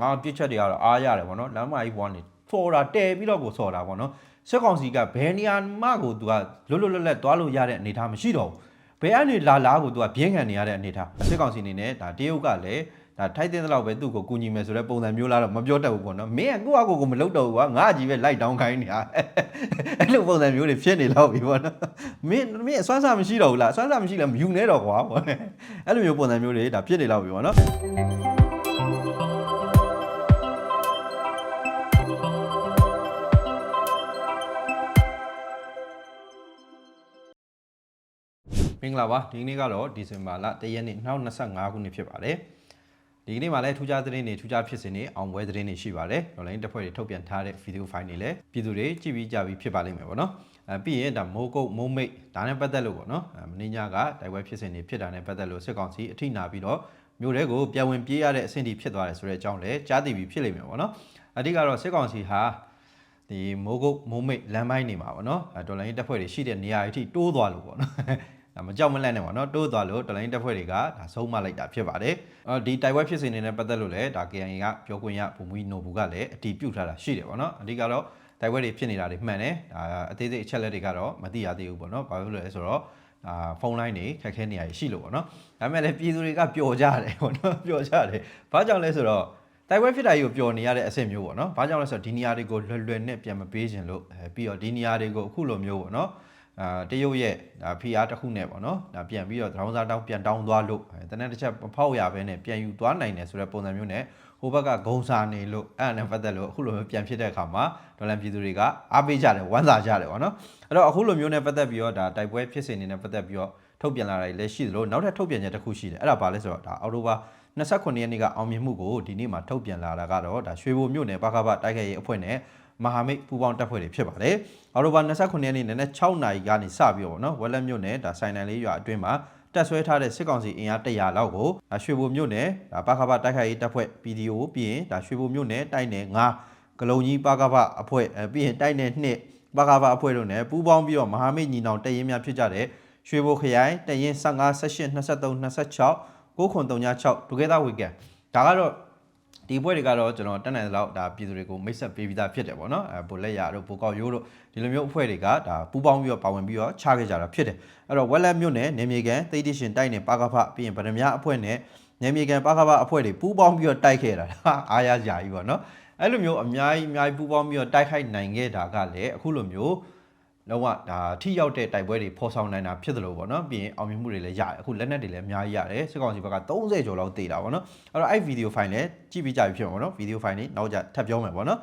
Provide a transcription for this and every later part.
ငါပြစ်ချက်တွေကတော့အားရတယ်ပေါ့နော်လမ်းမကြီးဘွားနေဆော်တာတဲပြီးတော့ကိုဆော်တာပေါ့နော်စစ်ကောင်စီကဘယ်နေရာမှကိုသူကလွတ်လွတ်လပ်လပ်သွားလို့ရတဲ့အနေအထားမရှိတော့ဘူးဘယ်အနေလာလာကိုသူကပြင်းခံနေရတဲ့အနေအထားစစ်ကောင်စီအနေနဲ့ဒါတရုတ်ကလည်းဒါထိုက်တဲ့လောက်ပဲသူ့ကိုကူညီမယ်ဆိုတဲ့ပုံစံမျိုးလားတော့မပြောတတ်ဘူးပေါ့နော်မင်းကကိုယ့်အကိုကိုမလုပ်တော့ဘူးကွာငါအကြီးပဲလိုက်တောင်းခိုင်းနေတာအဲ့လိုပုံစံမျိုးတွေဖြစ်နေတော့ပြီပေါ့နော်မင်းမင်းအစွမ်းစားမရှိတော့ဘူးလားအစွမ်းစားမရှိလဲမယူနေတော့ကွာပေါ့အဲ့လိုမျိုးပုံစံမျိုးတွေဒါဖြစ်နေတော့ပြီပေါ့နော် မင်္ဂလာပါဒီကနေ့ကတော့ဒီဇင်ဘာလ1ရက်နေ့2025ခုနှစ်ဖြစ်ပါတယ်ဒီကနေ့မှာလည်းထူးခြားသတင်းတွေထူးခြားဖြစ်စဉ်တွေအောင်ပွဲသတင်းတွေရှိပါတယ်။ online တက်ဖွဲ့တွေထုတ်ပြန်ထားတဲ့ဗီဒီယိုဖိုင်တွေလည်းပြည်သူတွေကြည့်ပြီးကြပြီးဖြစ်ပါလိမ့်မယ်ပေါ့နော်။အဲပြီးရင်ဒါမိုးကုတ်မိုးမိတ်ဒါနဲ့ပတ်သက်လို့ပေါ့နော်။အဲမင်းညကတိုက်ပွဲဖြစ်စဉ်တွေဖြစ်တာနဲ့ပတ်သက်လို့စစ်ကောင်စီအထိနာပြီးတော့မြို့တဲကိုပြန်ဝင်ပြေးရတဲ့အဆင့်ထိဖြစ်သွားတယ်ဆိုတဲ့အကြောင်းလည်းကြားသိပြီးဖြစ်လိမ့်မယ်ပေါ့နော်။အဓိကတော့စစ်ကောင်စီဟာဒီမိုးကုတ်မိုးမိတ်လမ်းပိုင်းနေမှာပေါ့နော်။အဲဒေါ်လာရင်းတက်ဖွဲ့တွေရှိတဲ့နေရာအထိတိုးသွားလို့ပေါ့နော်။ဒါ မကြောက်မလန့်နဲ့ပေါ့နော်တိုးသွားလို့တလိုင်းတက်ဖွဲ့တွေကဒါဆုံးမလိုက်တာဖြစ်ပါတယ်အော်ဒီတိုက်ပွဲဖြစ်စဉ်တွေနဲ့ပတ်သက်လို့လည်းဒါ KNY ကပြောခွင့်ရဘူမူနိုဘူးကလည်းအတီးပြုတ်ထားတာရှိတယ်ပေါ့နော်အဓိကတော့တိုက်ပွဲတွေဖြစ်နေတာတွေမှန်တယ်ဒါအသေးစိတ်အချက်လက်တွေကတော့မသိရသေးဘူးပေါ့နော်ဘာဖြစ်လို့လဲဆိုတော့အာဖုန်းလိုင်းတွေခက်ခဲနေရရှိလို့ပေါ့နော်ဒါပေမဲ့လည်းပြည်သူတွေကပျော်ကြတယ်ပေါ့နော်ပျော်ကြတယ်ဘာကြောင့်လဲဆိုတော့တိုက်ပွဲဖြစ်တာကြီးကိုပျော်နေရတဲ့အဆင့်မျိုးပေါ့နော်ဘာကြောင့်လဲဆိုတော့ဒီနေရာတွေကိုလွယ်လွယ်နဲ့ပြန်မပေးခြင်းလို့အဲပြီးတော့ဒီနေရာတွေကိုအခုလိုမျိုးပေါ့နော် အာတရုတ်ရဲ့ဒါ PR တစ်ခုနဲ့ပေါ့နော်ဒါပြန်ပြီးတော့ဒရောင်းစားတောင်းပြန်တောင်းသွားလို့အဲတနက်တစ်ချက်မဖောက်ရဘဲနဲ့ပြန်ယူသွားနိုင်တယ်ဆိုတဲ့ပုံစံမျိုးနဲ့ဟိုဘက်ကဂုံစာနေလို့အဲ့ဒါနဲ့ပတ်သက်လို့အခုလိုမျိုးပြန်ဖြစ်တဲ့အခါမှာဒေါ်လာပြည်သူတွေကအားပေးကြတယ်ဝမ်းသာကြတယ်ပေါ့နော်အဲ့တော့အခုလိုမျိုးနဲ့ပတ်သက်ပြီးတော့ဒါတိုက်ပွဲဖြစ်စဉ်တွေနဲ့ပတ်သက်ပြီးတော့ထုတ်ပြန်လာတာတွေလည်းရှိသလိုနောက်ထပ်ထုတ်ပြန်ချက်တစ်ခုရှိတယ်အဲ့ဒါဘာလဲဆိုတော့ဒါအော်တိုဘာ29ရက်နေ့ကအောင်မြင်မှုကိုဒီနေ့မှာထုတ်ပြန်လာတာကတော့ဒါရွှေဘိုမြို့နယ်ပကပတိုက်ခိုက်ရေးအဖွဲ့နဲ့ မဟာမိတ်ပူးပေါင်းတပ်ဖွဲ့တွေဖြစ်ပါတယ်။အော်တိုဘာ29ရက်နေ့နနက်6နာရီကနေစပြီးတော့ဗောနော်ဝက်လက်မြို့နယ်ဒါဆိုင်နန်လေးရွာအတွင်းမှာတက်ဆွဲထားတဲ့စစ်ကောင်စီအင်အား100လောက်ကိုဒါရွှေဘိုမြို့နယ်ဒါပကပတိုက်ခိုက်ရေးတပ်ဖွဲ့ PDO ပြီးရင်ဒါရွှေဘိုမြို့နယ်တိုက်နယ်9ဂလုံကြီးပကပအဖွဲ့အဲပြီးရင်တိုက်နယ်2ပကပအဖွဲ့တို့နဲ့ပူးပေါင်းပြီးတော့မဟာမိတ်ညီနောင်တရင်များဖြစ်ကြတဲ့ရွှေဘိုခရိုင်တရင်15 18 23 26 9336 Together Weekend ဒါကတော့ ဒီဘွဲတွေကတော့ကျွန်တော်တက်နိုင်သလောက်ဒါပြည်သူတွေကိုမိတ်ဆက်ပေးပြီးသားဖြစ်တယ်ပေါ့နော်အဲဘိုလက်ရတို့ဘိုကောက်ရိုးတို့ဒီလိုမျိုးအဖွဲ့တွေကဒါပူးပေါင်းပြီးတော့ပါဝင်ပြီးတော့ချခဲ့ကြတာဖြစ်တယ်အဲ့တော့ဝက်လက်မြို့နယ်နေမြေကန်သိတိရှင်တိုက်နယ်ပါကဖပြီးရင်ဗဒမြအဖွဲ့နဲ့နေမြေကန်ပါကဖအဖွဲ့တွေပူးပေါင်းပြီးတော့တိုက်ခဲ့တာဒါအားရကြကြီးပေါ့နော်အဲ့လိုမျိုးအများကြီးအများကြီးပူးပေါင်းပြီးတော့တိုက်ခိုက်နိုင်ခဲ့တာကလည်းအခုလိုမျိုး လုံးဝဒါထိရောက်တဲ့တိုက်ပွဲတွေဖော်ဆောင်နိုင်တာဖြစ်တယ်လို့ပေါ့နော်ပြီးရင်အောင်မြင်မှုတွေလည်းရတယ်အခုလက်နက်တွေလည်းအများကြီးရတယ်စစ်ကောင်စီဘက်က30ကျော်လောက်တေးတာပေါ့နော်အဲ့တော့အဲ့ဗီဒီယိုဖိုင်လည်းကြည့်ပြီးကြပြီဖြစ်မှာပေါ့နော်ဗီဒီယိုဖိုင်လေးနောက်ကြထပ်ပြောမယ်ပေါ့နော်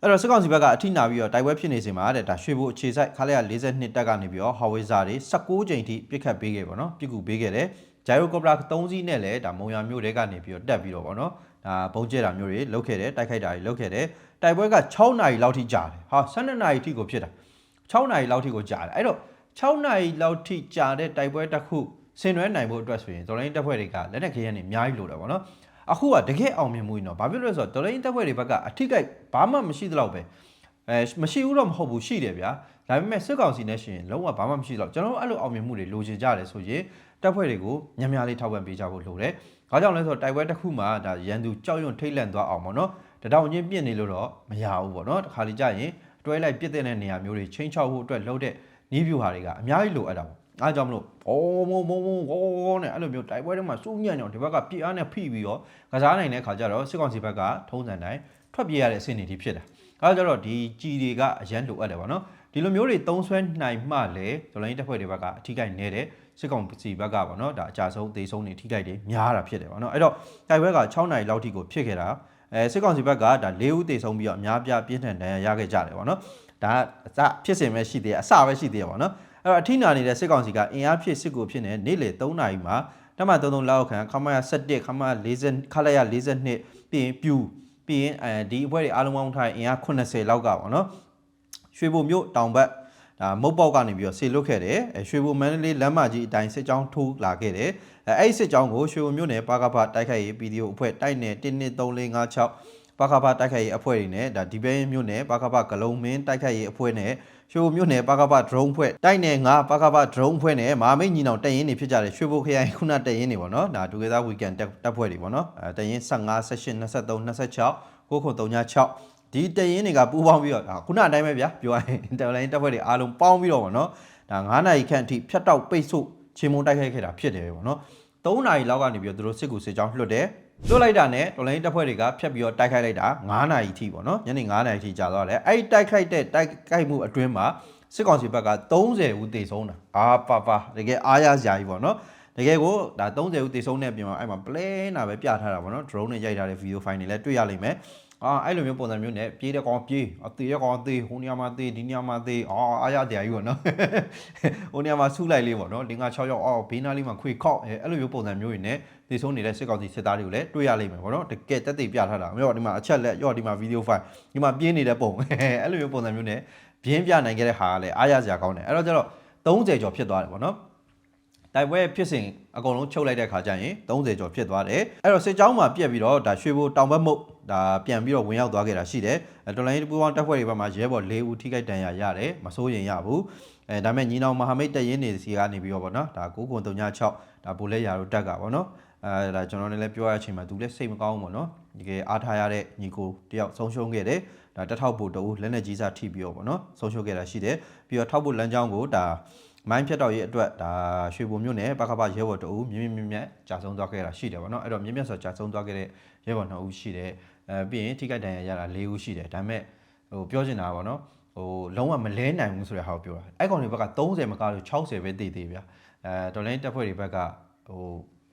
အဲ့တော့စစ်ကောင်စီဘက်ကအထိနာပြီးတော့တိုက်ပွဲဖြစ်နေစဉ်မှာတဲ့ဒါရွှေဘိုအခြေစိုက်ခါလိုက်ရ42တက်ကနေပြီးတော့ဟာဝေးဇာတွေ16ကြိမ်ထိပြစ်ခတ်ပေးခဲ့ပေါ့နော်ပြစ်ကူပေးခဲ့တယ်ဂျိုင်ရိုကော်ပရာ3စီးနဲ့လည်းဒါမုံရမျိုးတွေကနေပြီးတော့တက်ပြီးတော့ပေါ့နော်ဒါဘုံကျဲတာမျိုးတွေလုတ်ခဲ့တယ်တိုက်ခိုက်တာတွေလုတ်ခဲ့တယ်တိုက်ပွဲက6နာရီလောက်ထိကြာတယ်ဟာ12နာရီထိကိုဖြစ်တာ 6နာရီလောက်ထိကိုကြာတယ်အဲ့တော့6နာရီလောက်ထိကြာတဲ့တိုက်ပွဲတစ်ခုဆင်နွှဲနိုင်ဖို့အတွက်ဆိုရင်ဒေါ်လာရင်းတပ်ဖွဲ့တွေကလက်နက်ခဲယမ်းတွေအများကြီးလိုတယ်ပေါ့နော်အခုကတကယ်အောင်မြင်မှုကြီးနော်ဘာဖြစ်လို့လဲဆိုတော့ဒေါ်လာရင်းတပ်ဖွဲ့တွေဘက်ကအထိကိဘာမှမရှိသလောက်ပဲအဲမရှိဘူးတော့မဟုတ်ဘူးရှိတယ်ဗျာဒါပေမဲ့စစ်ကောင်စီနဲ့ရှင်လုံးဝဘာမှမရှိတော့ကျွန်တော်တို့အဲ့လိုအောင်မြင်မှုတွေလိုချင်ကြတယ်ဆိုရင်တပ်ဖွဲ့တွေကိုညံ့များလေးထောက်ပံ့ပေးကြဖို့လိုတယ်။ဘာကြောင့်လဲဆိုတော့တိုက်ပွဲတစ်ခုမှာဒါရန်သူကြောက်ရွံ့ထိတ်လန့်သွားအောင်ပေါ့နော်။တတောင်ချင်းပြစ်နေလို့တော့မရဘူးပေါ့နော်။တခါလေကြာရင် တွဲလိုက်ပြစ်တဲ့နေရာမျိုးတွေချင်းချောက်ဖို့အတွက်လှုပ်တဲ့နီးဗျူဟာတွေကအများကြီးလိုအပ်တာပေါ့။အားကြောင့်မလို့ဘောမုံမုံမုံဘောနဲ့အဲ့လိုမျိုးတိုက်ပွဲတွေမှာစူးညံ့ညောင်ဒီဘက်ကပြစ်အားနဲ့ဖိပြီးတော့ကစားနိုင်တဲ့ခါကျတော့စစ်ကောင်စီဘက်ကထုံးစံတိုင်းထွက်ပြေးရတဲ့အဆင့်တွေထိဖြစ်တာ။အဲဒါကြတော့ဒီကြီးတွေကအရန်လိုအပ်တယ်ပေါ့နော်။ဒီလိုမျိုးတွေသုံးဆွဲနိုင်မှလည်းဒေါ်လာရင်းတပ်ဖွဲ့တွေဘက်ကအထီးကိုက်နေတဲ့စစ်ကောင်စီဘက်ကပေါ့နော်ဒါအကြဆုံးသေဆုံးနေထိခိုက်တွေများတာဖြစ်တယ်ပေါ့နော်အဲ့တော့တိုက်ပွဲက6နိုင်လောက်ထိကိုဖြစ်ခဲ့တာ အဲစစ်ကောင်စီဘက်ကဒါ၄ဦးသေဆုံးပြီးတော့အများပြပြင်းထန်ဒဏ်ရာရခဲ့ကြတယ်ပေါ့နော်ဒါအစဖြစ်စဉ်ပဲရှိသေးတယ်အစပဲရှိသေးတယ်ပေါ့နော်အဲ့တော့အထိနာနေတဲ့စစ်ကောင်စီကအင်အားဖြစ်စစ်ကိုဖြစ်နေနေ့လေ3နာရီမှာတမ33လောက်ခန့်ခမရ17ခမရ40ခလိုက်ရ42ပြီးရင်ပြူပြီးရင်အဲဒီအဖွဲ့တွေအားလုံးပေါင်းထားရင်အင်အား80လောက်ကပေါ့နော်ရွှေဘုံမြို့တောင်ဘက် ဒါမုတ်ပေါက်ကနေပြီးတော့ဆေလွတ်ခဲ့တယ်အဲရွှေဘုံမန္တလေးလမ်းမကြီးအတိုင်းစစ်ကြောင်းထိုးလာခဲ့တယ်အဲအဲ့ဒီစစ်ကြောင်းကိုရွှေဘုံမြို့နယ်ပါကဖတိုက်ခိုက်ရေး PDO အဖွဲ့တိုက်နယ်12356ပါကပတိုက်ခိုက်ရေးအဖွဲ့တွေနဲ့ဒါဒီဘဲမြို့နယ်ပါကပဂလုံးမင်းတိုက်ခိုက်ရေးအဖွဲ့နဲ့ရွှေဘိုမြို့နယ်ပါကပ drone ဖွဲ့တိုက်နယ်9ပါကပ drone ဖွဲ့နဲ့မဟာမိတ်ညီနောင်တပ်ရင်းတွေဖြစ်ကြတဲ့ရွှေဘိုခရိုင်ခုနတပ်ရင်းတွေပေါ့နော်ဒါဒူကေသာ weekend တပ်ဖွဲ့တွေပေါ့နော်အဲတပ်ရင်း15 18 23 26 936 ဒီတပ်ရင်းတွေကပူးပေါင်းပြီးတော့ဒါခုနအတိုင်းပဲဗျာပြောရရင်တော်လိုင်းတပ်ဖွဲ့တွေအားလုံးပေါင်းပြီးတော့ပေါ့နော်ဒါ9နာရီခန့်အထိဖြတ်တောက်ပိတ်ဆို့ချင်းမုံတိုက်ခိုက်ခဲ့တာဖြစ်တယ်ပေါ့နော်3နာရီလောက်ကနေပြီးတော့သူတို့စစ်ကူစစ်ကြောင်းလွှတ်တယ်လွှတ်လိုက်တာနဲ့တော်လိုင်းတပ်ဖွဲ့တွေကဖြတ်ပြီးတော့တိုက်ခိုက်လိုက်တာ9နာရီထိပေါ့နော်ညနေ9နာရီထိကြာသွားတယ်အဲ့ဒီတိုက်ခိုက်တဲ့တိုက်ခိုက်မှုအတွင်းမှာစစ်ကောင်စီဘက်က30ဦးသေဆုံးတာအာပါပါတကယ်အားရစရာကြီးပေါ့နော်တကယ်ကိုဒါ30ဦးသေဆုံးတဲ့အပြင်မှာအဲ့မှာ play နာပဲပြထားတာပေါ့နော် drone နဲ့ရိုက်ထားတဲ့ video file တွေလည်းတွေ့ရလိမ့်မယ် အာအဲ့လိုမျိုးပုံစံမျိုးနဲ့ပြေးတဲ့ကောင်ပြေးအသေးတဲ့ကောင်အသေးဟိုနေရာမှာသေးဒီနေရာမှာသေးအာအားရတရားကြီးပေါ့နော်ဟိုနေရာမှာဆူးလိုက်လေးပေါ့နော်၄၅6ရောက်အော်ဘေးနားလေးမှာခွေခောက်အဲအဲ့လိုမျိုးပုံစံမျိုးတွေနဲ့သေဆုံးနေတဲ့စစ်ကောင်စီစစ်သားတွေကိုလည်းတွေ့ရလိမ့်မယ်ပေါ့နော်တကယ်တက်တည်ပြထားတာရောဒီမှာအချက်လက်ရောဒီမှာ video file ဒီမှာပြင်းနေတဲ့ပုံအဲ့လိုမျိုးပုံစံမျိုးနဲ့ပြင်းပြနိုင်ခဲ့တဲ့ဟာကလည်းအားရစရာကောင်းတယ်အဲ့တော့ကျတော့30ကျော်ဖြစ်သွားတယ်ပေါ့နော် တိုက်ပွဲဖြစ်စဉ်အကုန်လုံးချုပ်လိုက်တဲ့ခါကျရင်30ကျော်ဖြစ်သွားတယ်အဲ့တော့စစ်ကြောင်းမှာပြက်ပြီးတော့ဒါရွှေဘိုတောင်ဘက်မုတ်ဒါပြန်ပြီးတော့ဝင်ရောက်သွားခဲ့တာရှိတယ်အဲတော်လိုင်းပူပေါင်းတပ်ဖွဲ့တွေဘက်မှာရဲဘော်၄ဦးထိခိုက်ဒဏ်ရာရတယ်မစိုးရင်ရဘူးအဲဒါမဲ့ညီနောင်မဟာမိတ်တပ်ရင်းနေစီကနေပြီးတော့ဗောနော်ဒါ9ခွန်36ဒါဘိုလဲရာတို့တက်ကဗောနော်အဲဒါကျွန်တော်လည်းပြောရတဲ့အချိန်မှာသူလည်းစိတ်မကောင်းဘူးဗောနော်ဒီကအားထားရတဲ့ညီကိုတယောက်ဆုံးရှုံးခဲ့တယ်ဒါတထောက်ဖို့တူလက်နဲ့ကြီးစားထိပြီးတော့ဗောနော်ဆုံးရှုံးခဲ့တာရှိတယ်ပြီးတော့ထောက်ဖို့လမ်းကြောင်းကိုဒါ မိုင်းဖြတ်တော့ရေးအတွက်ဒါရွှေဘုံမြို့နယ်ပကပရဲဘော်တူမြင်းမြင်းမြတ်ကြာဆုံးသွားခဲ့တာရှိတယ်ဗောနော်အဲ့တော့မြင်းမြတ်ဆိုကြာဆုံးသွားခဲ့တဲ့ရဲဘော်2ဦးရှိတယ်အဲပြီးရင်ထိခိုက်ဒဏ်ရာရတာ4ဦးရှိတယ်ဒါပေမဲ့ဟိုပြောချင်တာကဗောနော်ဟိုလုံးဝမလဲနိုင်ဘူးဆိုတဲ့ဟာကိုပြောတာအဲ့ကောင်တွေဘက်က30မကလို့60ပဲတည်တည်ဗျာအဲတော်လိုင်းတက်ဖွဲ့တွေဘက်ကဟို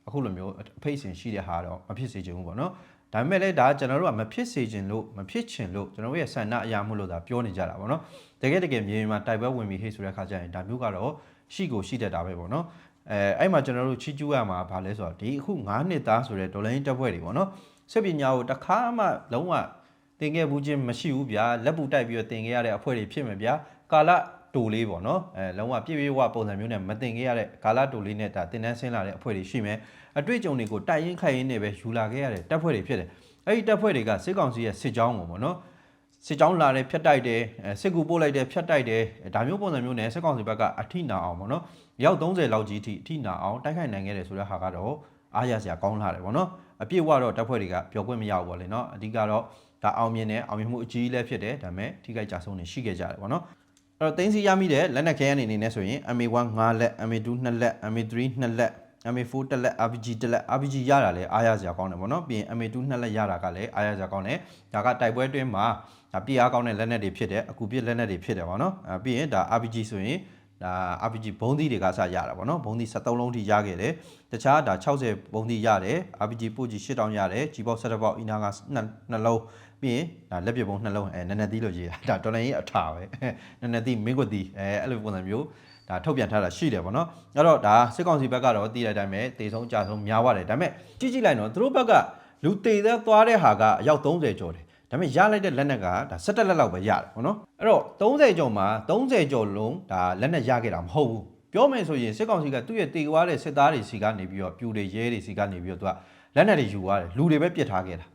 အခုလိုမျိုးအဖိတ်စင်ရှိတဲ့ဟာတော့မဖြစ်စေချင်ဘူးဗောနော် ဒါပေမဲ့လည်းဒါကျွန်တော်တို့ကမဖြစ်စေချင်လို့မဖြစ်ချင်လို့ကျွန်တော်တို့ရဲ့ဆန္ဒအရာမှုလို့ဒါပြောနေကြတာဗောနော်တကယ်တကယ်မြေပြင်မှာတိုက်ပွဲဝင်ပြီးဟေ့ဆိုတဲ့ခါကျရင်ဒါမျိုးကတော့ရှိကိုရှိတတ်တာပဲပေါ့နော်အဲအဲ့မှာကျွန်တော်တို့ချီးကျူးရမှာဘာလဲဆိုတော့ဒီအခု9နှစ်သားဆိုတဲ့ဒေါ်လာရင်းတပ်ဖွဲ့တွေပေါ့နော်စစ်ပညာကိုတစ်ခါမှလုံးဝသင်ခဲ့ဘူးချင်းမရှိဘူးဗျာလက်ပူတိုက်ပြီးတော့သင်ခဲ့ရတဲ့အဖွဲ့တွေဖြစ်မယ်ဗျာကာလတူလေးပေါ့နော်အဲလုံးဝပြည့်ပြည့်ဝပုံစံမျိုးနဲ့မသင်ခဲ့ရတဲ့ကာလတူလေးနဲ့ဒါသင်တန်းဆင်းလာတဲ့အဖွဲ့တွေရှိမယ် အတွေ့အကြုံတွေကိုတိုက်ရင်ခိုက်ရင်နဲ့ပဲယူလာခဲ့ရတဲ့တပ်ဖွဲ့တွေဖြစ်တယ်အဲ့ဒီတပ်ဖွဲ့တွေကစစ်ကောင်စီရဲ့စစ်ကြောင်းကိုပေါ့နော်စစ်ကြောင်းလာတယ်ဖြတ်တိုက်တယ်စစ်ကူပို့လိုက်တယ်ဖြတ်တိုက်တယ်ဒါမျိုးပုံစံမျိုးနဲ့စစ်ကောင်စီဘက်ကအထိနာအောင်ပေါ့နော်ရောက်30လောက်ကြီးထိအထိနာအောင်တိုက်ခိုက်နိုင်ခဲ့တယ်ဆိုတဲ့ဟာကတော့အားရစရာကောင်းလာတယ်ပေါ့နော်အပြည့်ဝတော့တပ်ဖွဲ့တွေကပြောခွင့်မရဘူးပေါ့လေနော်အဓိကတော့ဒါအောင်မြင်တယ်အောင်မြင်မှုအကြီးလည်းဖြစ်တယ်ဒါပေမဲ့ထိခိုက်ကြဆုံးနေရှိခဲ့ကြတယ်ပေါ့နော်အဲ့တော့တင်းစီရမိတဲ့လက်နက်ခဲအနေနဲ့ဆိုရင် MA1 5လက် MA2 2လက် MA3 2လက် MA4 တစ်လက် RPG တစ်လက် RPG ရတာလည်းအားရစရာကောင်းတယ်ဗောနော်ပြီးရင် MA2 နှစ်လက်ရတာကလည်းအားရစရာကောင်းတယ်ဒါကတိုက်ပွဲအတွင်းမှာဒါပြအားကောင်းတဲ့လက်နက်တွေဖြစ်တယ်အကူပြစ်လက်နက်တွေဖြစ်တယ်ဗောနော်အဲပြီးရင်ဒါ RPG ဆိုရင်ဒါ RPG ဘုံသီးတွေကစရတာဗောနော်ဘုံသီး73လုံးထိရခဲ့တယ်တခြားဒါ60ဘုံသီးရတယ် RPG ပို့ကြီး8000ရတယ် G box 7ပေါက်အီနာက2လုံးပြီးရင်ဒါလက်ပြပုံနှလုံးအဲနက်နက်သီးလို့ရေးတာဒါဒေါ်လာကြီးအထာပဲနက်နက်သီးမင်းကွက်သီးအဲအဲ့လိုပုံစံမျိုး ဒါထုတ်ပြန်ထားတာရှိတယ်ဗောနော်အဲ့တော့ဒါစစ်ကောင်စီဘက်ကတော့တည်တဲ့အတိုင်းပဲတေဆုံးကြဆုံးများပါတယ်ဒါပေမဲ့ကြည့်ကြည့်လိုက်တော့သူတို့ဘက်ကလူတေသက်သွားတဲ့ဟာကအယောက်30ကျော်တယ်ဒါပေမဲ့ရလိုက်တဲ့လက်နက်ကဒါ17လက်လောက်ပဲရတယ်ဗောနော်အဲ့တော့30ကျော်မှာ30ကျော်လုံးဒါလက်နက်ရခဲ့တာမဟုတ်ဘူးပြောမယ်ဆိုရင်စစ်ကောင်စီကသူ့ရဲ့တေသွားတဲ့စစ်သားတွေစီကနေပြီးတော့ပြူတွေရဲတွေစီကနေပြီးတော့သူကလက်နက်တွေယူသွားတယ်လူတွေပဲပြစ်ထားခဲ့တာ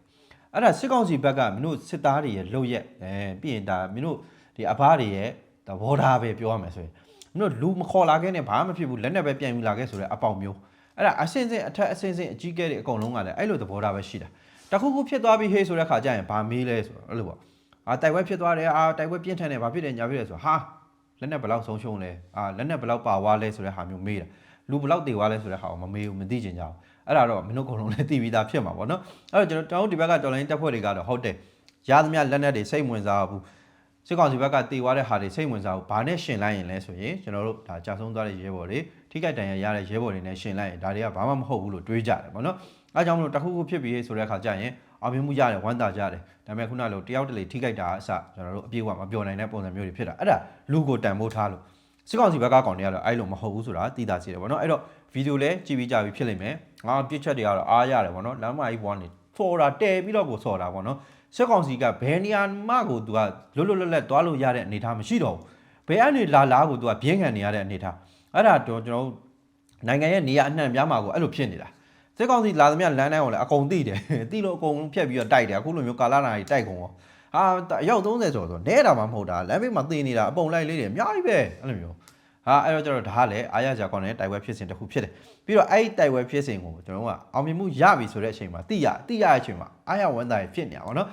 အဲ့ဒါစစ်ကောင်စီဘက်ကမင်းတို့စစ်သားတွေရဲ့လှုပ်ရက်အဲပြီးရင်ဒါမင်းတို့ဒီအဘတွေရဲ့သဘောထားပဲပြောရမယ်ဆိုရင် မင်းတို့လူမခေါ်လာခဲ့နဲ့ဘာမှမဖြစ်ဘူးလက်နက်ပဲပြန်ယူလာခဲ့ဆိုတဲ့အပေါင်မျိုးအဲ့ဒါအစင်စင်အထက်အစင်စင်အကြီးကဲတွေအကုန်လုံးကလည်းအဲ့လိုသဘောထားပဲရှိတာတခုခုဖြစ်သွားပြီဟေးဆိုတဲ့ခါကျရင်ဘာမေးလဲဆိုတော့အဲ့လိုပေါ့အာတိုက်ပွဲဖြစ်သွားတယ်အာတိုက်ပွဲပြင်းထန်တယ်ဘာဖြစ်တယ်ညာဖြစ်တယ်ဆိုတော့ဟာလက်နက်ဘယ်လောက်ဆုံးရှုံးလဲအာလက်နက်ဘယ်လောက်ပါသွားလဲဆိုတဲ့ဟာမျိုးမေးတာလူဘယ်လောက်တည်သွားလဲဆိုတဲ့ဟာကိုမမေးဘူးမသိချင်ကြဘူးအဲ့ဒါတော့မင်းတို့အကုန်လုံးလည်းသိပြီးသားဖြစ်မှာပေါ့နော်အဲ့တော့ကျွန်တော်တို့ဒီဘက်ကတော်လိုင်းတက်ဖွဲ့တွေကတော့ဟုတ်တယ်ရသမျှလက်နက်တွေစိတ်ဝင်စားဘူး စစ်ကောင်စီဘက်ကတည်သွားတဲ့ဟာတွေစိတ်ဝင်စားဘူးဘာနဲ့ရှင်လိုက်ရင်လဲဆိုရင်ကျွန်တော်တို့ဒါကြာဆုံးသွားတဲ့ရဲဘော်တွေထိခိုက်ဒဏ်ရာရတဲ့ရဲဘော်တွေနဲ့ရှင်လိုက်ရင်ဒါတွေကဘာမှမဟုတ်ဘူးလို့တွေးကြတယ်ပေါ့နော်အဲကြောင့်မလို့တခုခုဖြစ်ပြီးဆိုတဲ့အခါကျရင်အောင်မြင်မှုရတယ်ဝမ်းသာကြတယ်ဒါပေမဲ့ခုနလိုတယောက်တလေထိခိုက်တာအစကျွန်တော်တို့အပြည့်အဝမပြောနိုင်တဲ့ပုံစံမျိုးတွေဖြစ်တာအဲ့ဒါလူကိုတန်ဖိုးထားလို့စစ်ကောင်စီဘက်ကကောင်တွေကတော့အဲ့လိုမဟုတ်ဘူးဆိုတာသိတာစီတယ်ပေါ့နော်အဲ့တော့ဗီဒီယိုလည်းကြည့်ပြီးကြပြီဖြစ်လိမ့်မယ်ငါပြစ်ချက်တွေကတော့အားရတယ်ပေါ့နော်လမ်းမကြီးဘွားနေ ဖော်တာတဲပြီးတော့ကိုဆော်တာပေါ့နော်စစ်ကောင်စီကဘယ်နေရာမှကိုသူကလွတ်လွတ်လပ်လပ်သွားလို့ရတဲ့အနေအထားမရှိတော့ဘူးဘယ်အနေလာလာကိုသူကပြင်းခံနေရတဲ့အနေအထားအဲ့ဒါတော့ကျွန်တော်တို့နိုင်ငံရဲ့နေရာအနှံ့ပြားမှာကိုအဲ့လိုဖြစ်နေတာစစ်ကောင်စီလာသမျှလမ်းတိုင်းကိုလည်းအကုန်တိတယ်တိလို့အကုန်ဖြတ်ပြီးတော့တိုက်တယ်အခုလိုမျိုးကာလာနာကြီးတိုက်ကုန်ရောဟာအယောက်30ကျော်ဆိုနဲတာမှမဟုတ်တာလမ်းဘေးမှာတင်နေတာအပုံလိုက်လေးတွေအများကြီးပဲအဲ့လိုမျိုး ဟာအဲ့တော့ကျတော့ဒါကလည်းအားရကြကောင်းတဲ့တိုက်ပွဲဖြစ်စဉ်တစ်ခုဖြစ်တယ်ပြီးတော့အဲ့ဒီတိုက်ပွဲဖြစ်စဉ်ကိုကျွန်တော်တို့ကအောင်မြင်မှုရပြီဆိုတဲ့အချိန်မှာတိရတိရတဲ့အချိန်မှာအားရဝမ်းသာရဖြစ်နေတာဗောနော်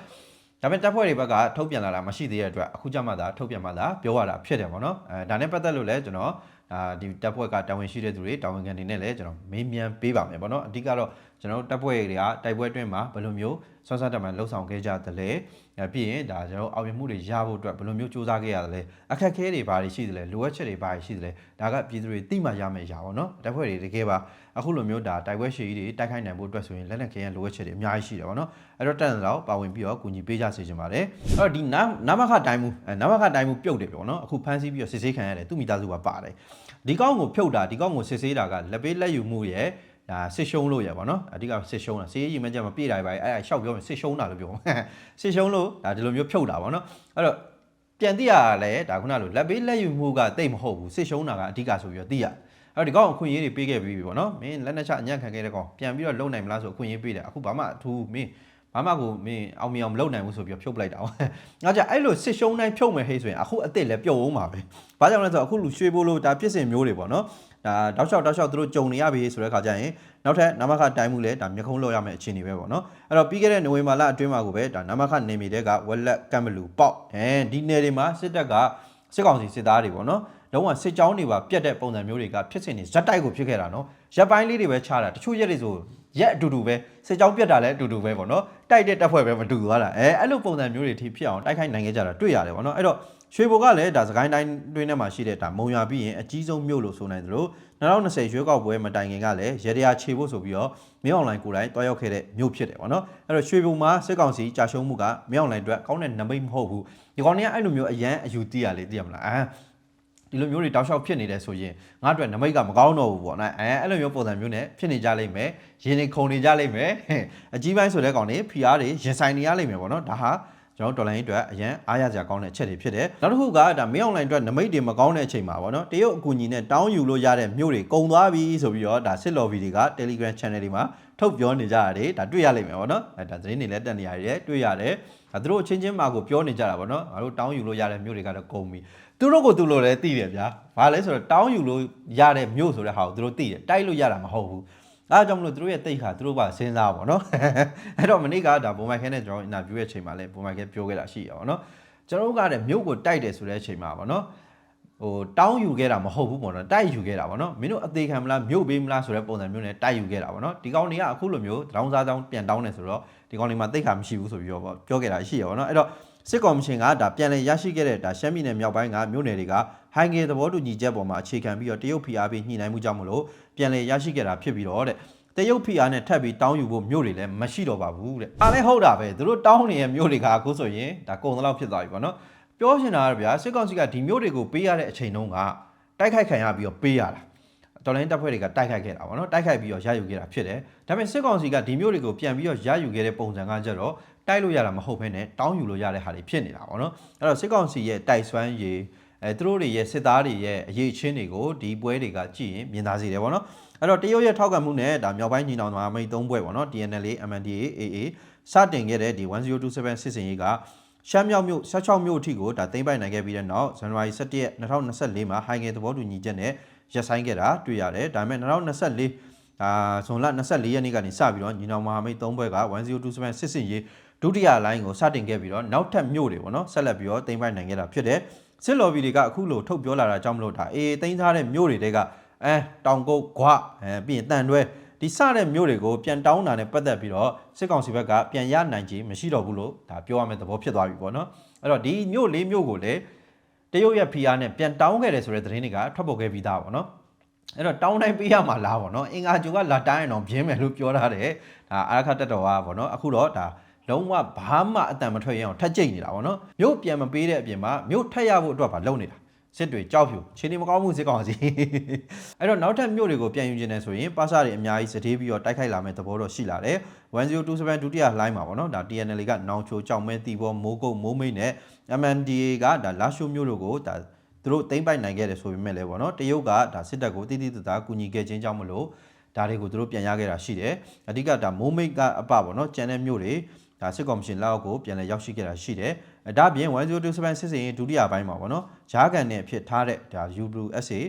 ဒါပေမဲ့တပ်ဖွဲ့တွေဘက်ကထုတ်ပြန်လာတာမရှိသေးတဲ့အတွက်အခုကြမှသာထုတ်ပြန်မှသာပြောရတာဖြစ်တယ်ပေါ့နော်အဲဒါနဲ့ပတ်သက်လို့လည်းကျွန်တော်အာဒီတပ်ဖွဲ့ကတာဝန်ရှိတဲ့သူတွေတာဝန်ခံတွေနဲ့လည်းကျွန်တော်မေးမြန်းပေးပါမယ်ပေါ့နော်အဓိကတော့ ကျွန်တော်တို့တပ်ဖွဲ့တွေကတိုက်ပွဲအတွင်းမှာဘယ်လိုမျိုးဆွမ်းစားတက်မှန်လှုပ်ဆောင်ခဲ့ကြသလဲအဲပြီးရင်ဒါကျွန်တော်အောင်မြင်မှုတွေရဖို့အတွက်ဘယ်လိုမျိုးစူးစမ်းခဲ့ရသလဲအခက်အခဲတွေဘာတွေရှိသလဲလိုအပ်ချက်တွေဘာတွေရှိသလဲဒါကပြည်သူတွေသိမှရမယ်ရပါပေါ့နော်တပ်ဖွဲ့တွေတကယ်ပါအခုလိုမျိုးဒါတိုက်ပွဲရှည်ကြီးတွေတိုက်ခိုက်နိုင်ဖို့အတွက်ဆိုရင်လက်နက်ခဲယံလိုအပ်ချက်တွေအများကြီးရှိတယ်ပေါ့နော်အဲ့တော့တက်တယ်တော့ပါဝင်ပြီးတော့ကူညီပေးကြစေချင်ပါတယ်အဲ့တော့ဒီနာနမခတိုင်းမှုအဲနမခတိုင်းမှုပြုတ်တယ်ပေါ့နော်အခုဖမ်းဆီးပြီးတော့စစ်ဆေးခံရတယ်သူ့မိသားစုကပါတယ်ဒီကောင်းကိုဖြုတ်တာဒီကောင်းကိုစစ်ဆေးတာကလက်ပေးလက်ယူမှုရဲ့ ဒါစစ်ရှုံးလို့ရပါတော့အဓိကစစ်ရှုံးတာစေးရီမကြမပြေးတာပဲအဲ့အဲ့ရှောက်ပြောမယ်စစ်ရှုံးတာလို့ပြောစစ်ရှုံးလို့ဒါဒီလိုမျိုးဖြုတ်တာပေါ့နော်အဲ့တော့ပြန်သိရတာလည်းဒါခုနလိုလက်ပေးလက်ယူမှုကတိတ်မဟုတ်ဘူးစစ်ရှုံးတာကအဓိကဆိုပြီးတော့သိရအဲ့တော့ဒီကောင်အခွင့်အရေးတွေပေးခဲ့ပြီးပြီပေါ့နော်မင်းလက်နက်ချအညံ့ခံခဲ့တဲ့ကောင်ပြန်ပြီးတော့လုံနိုင်မလားဆိုအခွင့်အရေးပေးတယ်အခုဘာမှအထူးမင်းဘာမှကိုမင်းအောင်မြင်အောင်မလုပ်နိုင်ဘူးဆိုပြီးတော့ဖြုတ်ပလိုက်တာ။ငါကြအဲ့လိုစစ်ရှုံးတိုင်းဖြုတ်မယ်ဟေးဆိုရင်အခုအစ်စ်လည်းပြုတ်အောင်ပါပဲ။ဘာကြောင့်လဲဆိုတော့အခုလူရွှေဘိုးလို့ဒါပြစ်စင်မျိုးတွေပေါ့နော်။ ဒါတောက်လျှောက်တောက်လျှောက်သူတို့ကြုံနေရပြီဆိုတဲ့ခါကျရင်နောက်ထပ်နမခတိုင်းမှုလည်းဒါမျက်ခုံးလောက်ရမယ့်အခြေအနေပဲပေါ့နော်။အဲ့တော့ပြီးခဲ့တဲ့နိုဝင်ဘာလအတွင်းမှာကိုပဲဒါနမခနေမီတဲ့ကဝက်လက်ကမ်ဘလူပေါက်အဲဒီနယ်တွေမှာစစ်တပ်ကစစ်ကောင်စီစစ်သားတွေပေါ့နော်။လုံးဝစစ်ကြောင်းတွေပါပြတ်တဲ့ပုံစံမျိုးတွေကဖြစ်စဉ်တွေဇက်တိုက်ကိုဖြစ်ခဲ့တာနော်။ရက်ပိုင်းလေးတွေပဲချတာတချို့ရက်တွေဆိုရက်အတူတူပဲစစ်ကြောင်းပြတ်တာလည်းအတူတူပဲပေါ့နော်။တိုက်တဲ့တပ်ဖွဲ့ပဲမတူသွားတာ။အဲအဲ့လိုပုံစံမျိုးတွေထိဖြစ်အောင်တိုက်ခိုက်နိုင်ခဲ့ကြတာတွေ့ရတယ်ပေါ့နော်။အဲ့တော့ ရွှေဘိုကလည်းဒါစကိုင်းတိုင်းတွင်းထဲမှာရှိတဲ့ဒါမုံရွာပြီးရင်အကြီးဆုံးမြို့လို့ဆိုနိုင်သလို2020ရွေးကောက်ပွဲမတိုင်ခင်ကလည်းရေတရာခြေဖို့ဆိုပြီးတော့မင်းအွန်လိုင်းကိုယ်တိုင်တွားရောက်ခဲ့တဲ့မြို့ဖြစ်တယ်ပေါ့နော်။အဲ့တော့ရွှေဘိုမှာစစ်ကောင်စီကြာရှုံးမှုကမင်းအွန်လိုင်းအတွက်ကောင်းတဲ့နမိတ်မဟုတ်ဘူး။ဒီကောင်တွေကအဲ့လိုမျိုးအရန်အယူတီးရလေသိရမလား။အာဒီလိုမျိုးတွေတောက်လျှောက်ဖြစ်နေတယ်ဆိုရင်ငါအတွက်နမိတ်ကမကောင်းတော့ဘူးပေါ့နော်အဲအဲ့လိုမျိုးပုံစံမျိုးနဲ့ဖြစ်နေကြလိမ့်မယ်ရင်နေခုန်နေကြလိမ့်မယ်အကြီးပိုင်းဆိုတဲ့ကောင်တွေ PR တွေရင်ဆိုင်နေရလိမ့်မယ်ပေါ့နော်ဒါဟာ ကျွန်တော်ဒေါ်လာရင်းအတွက်အရန်အားရစရာကောင်းတဲ့အချက်တွေဖြစ်တယ်နောက်တစ်ခုကဒါမင်းအွန်လိုင်းအတွက်နမိတ်တွေမကောင်းတဲ့အချိန်မှာပေါ့နော်တရုတ်အကူအညီနဲ့တောင်းယူလို့ရတဲ့မြို့တွေကုန်သွားပြီဆိုပြီးတော့ဒါစစ်လော်ဗီတွေက Telegram Channel တွေမှာထုတ်ပြောနေကြရတယ်ဒါတွေ့ရလိမ့်မယ်ပေါ့နော်အဲဒါသတင်းတွေလည်းတက်နေရတယ်တွေ့ရတယ်ဒါသူတို့အချင်းချင်းမှာကိုပြောနေကြတာပေါ့နော်ငါတို့တောင်းယူလို့ရတဲ့မြို့တွေကတော့ကုန်ပြီသူတို့ကိုသူတို့လည်းသိတယ်ဗျာဘာလဲဆိုတော့တောင်းယူလို့ရတဲ့မြို့ဆိုတဲ့ဟာကိုသူတို့သိတယ်တိုက်လို့ရတာမဟုတ်ဘူး အဲဒါကြောင့်မလို့သူတို့ရဲ့တိတ်ခါသူတို့ကစဉ်းစားပါတော့အဲ့တော့မနေ့ကဒါဘုံမိုက်ခဲနဲ့ကျွန်တော်အင်တာဗျူးရဲ့အချိန်မှာလည်းဘုံမိုက်ခဲပြောခဲ့တာရှိရပါတော့ကျွန်တော်တို့ကတဲ့မြို့ကိုတိုက်တယ်ဆိုတဲ့အချိန်မှာပါနော်ဟိုတောင်းယူခဲ့တာမဟုတ်ဘူးပေါ့နော်တိုက်ယူခဲ့တာပေါ့နော်မင်းတို့အသေးခံမလားမြို့ပေးမလားဆိုတဲ့ပုံစံမျိုးနဲ့တိုက်ယူခဲ့တာပေါ့နော်ဒီကောင်တွေကအခုလိုမျိုးတောင်းစားတောင်းပြန်တောင်းနေဆိုတော့ဒီကောင်တွေမှာတိတ်ခါမရှိဘူးဆိုပြီးတော့ပြောခဲ့တာရှိရပါတော့အဲ့တော့စစ်ကော်မရှင်ကဒါပြန်လည်ရရှိခဲ့တဲ့ဒါရှမ်းပြည်နယ်မြောက်ပိုင်းကမြို့နယ်တွေက ဟိုင်ဂေသဘောတူညီချက်ပေါ်မှာအခြေခံပြီးတော့တရုတ်ဖိအားပေးညှိနှိုင်းမှုကြောင့်မလို့ပြန်လည်ရရှိခဲ့တာဖြစ်ပြီးတော့တဲ့တရုတ်ဖိအားနဲ့ထပ်ပြီးတောင်းယူဖို့မြို့တွေလည်းမရှိတော့ပါဘူးတဲ့။အားလည်းဟုတ်တာပဲသူတို့တောင်းနေတဲ့မြို့တွေကအခုဆိုရင်ဒါကုံတလောက်ဖြစ်သွားပြီပေါ့နော်။ပြောချင်တာကဗျာစစ်ကောင်စီကဒီမြို့တွေကိုပေးရတဲ့အချိန်တုန်းကတိုက်ခိုက်ခံရပြီးတော့ပေးရတာ။တော်လိုင်းတပ်ဖွဲ့တွေကတိုက်ခိုက်ခဲ့တာပေါ့နော်တိုက်ခိုက်ပြီးတော့ရယူခဲ့တာဖြစ်တယ်။ဒါပေမဲ့စစ်ကောင်စီကဒီမြို့တွေကိုပြန်ပြီးတော့ရယူခဲ့တဲ့ပုံစံကကြတော့တိုက်လို့ရတာမဟုတ်ဘဲနဲ့တောင်းယူလို့ရတဲ့ဟာတွေဖြစ်နေတာပေါ့နော်။အဲ့တော့စစ်ကောင်စီရဲ့တိုက်စွမ်းရည် အဲသူတို့တွေရဲ့စစ်သားတွေရဲ့အရေးချင်းတွေကိုဒီပွဲတွေကကြည့်ရင်မြင်သာစေတယ်ပေါ့နော်။အဲ့တော့တရုတ်ရဲ့ထောက်ခံမှုနဲ့ဒါမြောက်ပိုင်းညီနောင်သမားမိတ်၃ဘွဲ့ပေါ့နော် TNL MNDAA AA စတင်ခဲ့တဲ့ဒီ1027စစ်စင်ရေးကရှမ်းမြောက်မြို့16မြို့အထိကိုဒါသိမ်းပိုက်နိုင်ခဲ့ပြီးတဲ့နောက်ဇန်နဝါရီ17ရက်2024မှာဟိုင်ငယ်သဘောတူညီချက်နဲ့ရပ်ဆိုင်းခဲ့တာတွေ့ရတယ်ဒါပေမဲ့2024အာဇွန်လ24ရက်နေ့ကနေစပြီးတော့ညီနောင်မဟာမိတ်၃ဘွဲ့က1027စစ်စင်ရေးဒုတိယလိုင်းကိုစတင်ခဲ့ပြီးတော့နောက်ထပ်မြို့တွေပေါ့နော်ဆက်လက်ပြီးတော့သိမ်းပိုက်နိုင်ခဲ့တာဖြစ်တယ် စစ်လော်ဘီတွေကအခုလိုထုတ်ပြောလာတာကြောင့်မလို့ဒါအေးသိမ်းထားတဲ့မြို့တွေတဲကအဲတောင်ကုတ်ခွအဲပြီးရင်တန်တွဲဒီစတဲ့မြို့တွေကိုပြန်တောင်းတာနဲ့ပတ်သက်ပြီးတော့စစ်ကောင်စီဘက်ကပြန်ရနိုင်ခြင်းမရှိတော့ဘူးလို့ဒါပြောရမယ့်သဘောဖြစ်သွားပြီပေါ့နော်အဲ့တော့ဒီမြို့လေးမြို့ကိုလည်းတရုတ်ရဲ့ PR နဲ့ပြန်တောင်းခဲ့တယ်ဆိုတဲ့သတင်းတွေကထွက်ပေါ်ခဲ့ပြီးသားပေါ့နော်အဲ့တော့တောင်းတိုင်းပေးရမှာလားပေါ့နော်အင်္ဂါဂျူကလာတိုင်းအောင်ပြင်းမယ်လို့ပြောထားတယ်ဒါအာရခတက်တော်ကပေါ့နော်အခုတော့ဒါ လုံးဝဘာမှအတန်မထွက်ရအောင်ထက်ကြိတ်နေတာပေါ့နော်မြို့ပြန်မပေးတဲ့အပြင်မှာမြို့ထက်ရဖို့အတွက်ပါလုပ်နေတာစစ်တွေကြောက်ဖြူချင်းနေမကောင်းမှုစစ်ကောင်စီအဲ့တော့နောက်ထပ်မြို့တွေကိုပြန်ယူခြင်းနဲ့ဆိုရင်ပါစာတွေအများကြီးစတေးပြီးတော့တိုက်ခိုက်လာမယ့်သဘောတော့ရှိလာတယ်1027ဒုတိယလိုင်းမှာပေါ့နော်ဒါ TNL ကနောင်ချိုကြောင်မဲတီဘောမိုးကုတ်မိုးမိတ်နဲ့ MNDA ကဒါလာရှိုးမြို့တို့ကိုဒါသူတို့သိမ့်ပိုက်နိုင်ခဲ့တယ်ဆိုပေမဲ့လည်းပေါ့နော်တရုတ်ကဒါစစ်တပ်ကိုတိတိတသားကူညီခဲ့ခြင်းကြောင့်မလို့ဒါဒါတွေကိုသူတို့ပြန်ရခဲ့တာရှိတယ်အဓိကဒါမိုးမိတ်ကအပပေါ့နော်ကျန်တဲ့မြို့တွေ ဒါစစ်ကော်မရှင်လက်အောက်ကိုပြန်လည်ရောက်ရှိခဲ့တာရှိတယ်အဲဒါပြင်1027စစ်စင်ရေးဒုတိယပိုင်းမှာပေါ့နော်ဂျားကန်နဲ့ဖြစ်ထားတဲ့ဒါ UWSA